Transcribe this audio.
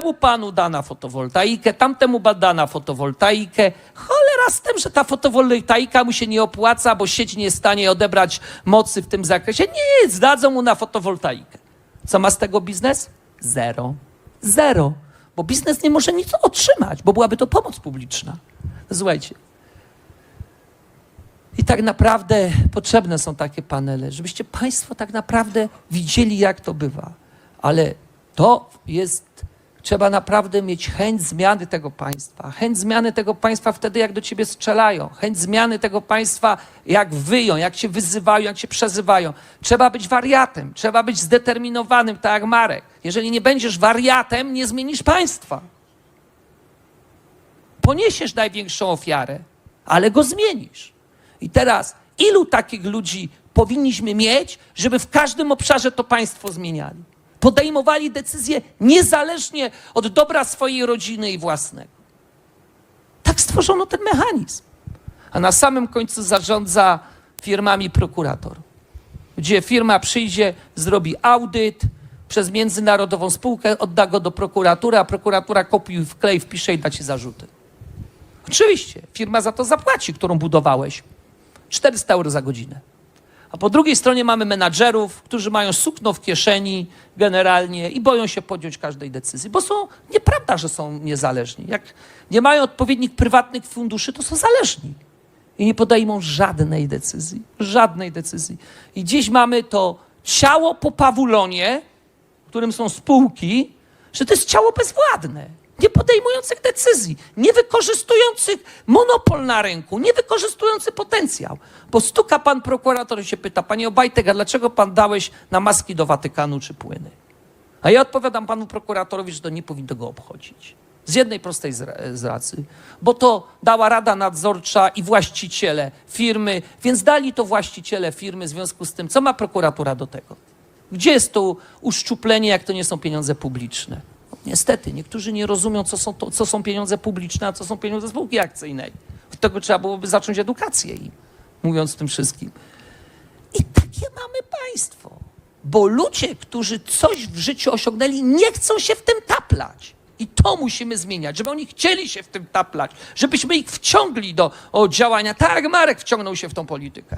temu panu dana fotowoltaikę, tamtemu badana fotowoltaikę. Cholera z tym, że ta fotowoltaika mu się nie opłaca, bo sieć nie jest w stanie odebrać mocy w tym zakresie. Nic, dadzą mu na fotowoltaikę. Co ma z tego biznes? Zero. Zero. Bo biznes nie może nic otrzymać, bo byłaby to pomoc publiczna. Słuchajcie. I tak naprawdę potrzebne są takie panele, żebyście Państwo tak naprawdę widzieli, jak to bywa. Ale to jest, trzeba naprawdę mieć chęć zmiany tego państwa. Chęć zmiany tego państwa wtedy, jak do ciebie strzelają. Chęć zmiany tego państwa, jak wyją, jak się wyzywają, jak się przezywają. Trzeba być wariatem, trzeba być zdeterminowanym, tak jak Marek. Jeżeli nie będziesz wariatem, nie zmienisz państwa. Poniesiesz największą ofiarę, ale go zmienisz. I teraz, ilu takich ludzi powinniśmy mieć, żeby w każdym obszarze to państwo zmieniali? Podejmowali decyzje niezależnie od dobra swojej rodziny i własnego. Tak stworzono ten mechanizm. A na samym końcu zarządza firmami prokurator, gdzie firma przyjdzie, zrobi audyt przez międzynarodową spółkę, odda go do prokuratury, a prokuratura kopiuj wklej, wpisze i da ci zarzuty. Oczywiście, firma za to zapłaci, którą budowałeś. 400 euro za godzinę. A po drugiej stronie mamy menadżerów, którzy mają sukno w kieszeni generalnie i boją się podjąć każdej decyzji, bo są, nieprawda, że są niezależni. Jak nie mają odpowiednich prywatnych funduszy, to są zależni. I nie podejmą żadnej decyzji. Żadnej decyzji. I dziś mamy to ciało po pawulonie, którym są spółki, że to jest ciało bezwładne nie podejmujących decyzji, nie wykorzystujących monopol na rynku, nie wykorzystujący potencjał. Bo stuka pan prokurator i się pyta, panie Obajtek, a dlaczego pan dałeś na maski do Watykanu czy płyny? A ja odpowiadam panu prokuratorowi, że to nie powinno go obchodzić. Z jednej prostej z racji, bo to dała Rada Nadzorcza i właściciele firmy, więc dali to właściciele firmy w związku z tym, co ma prokuratura do tego? Gdzie jest to uszczuplenie, jak to nie są pieniądze publiczne? Niestety, niektórzy nie rozumią, co są, to, co są pieniądze publiczne, a co są pieniądze spółki akcyjnej. Od tego trzeba byłoby zacząć edukację im, mówiąc tym wszystkim. I takie mamy państwo. Bo ludzie, którzy coś w życiu osiągnęli, nie chcą się w tym taplać. I to musimy zmieniać, żeby oni chcieli się w tym taplać, żebyśmy ich wciągli do działania, tak Marek wciągnął się w tą politykę.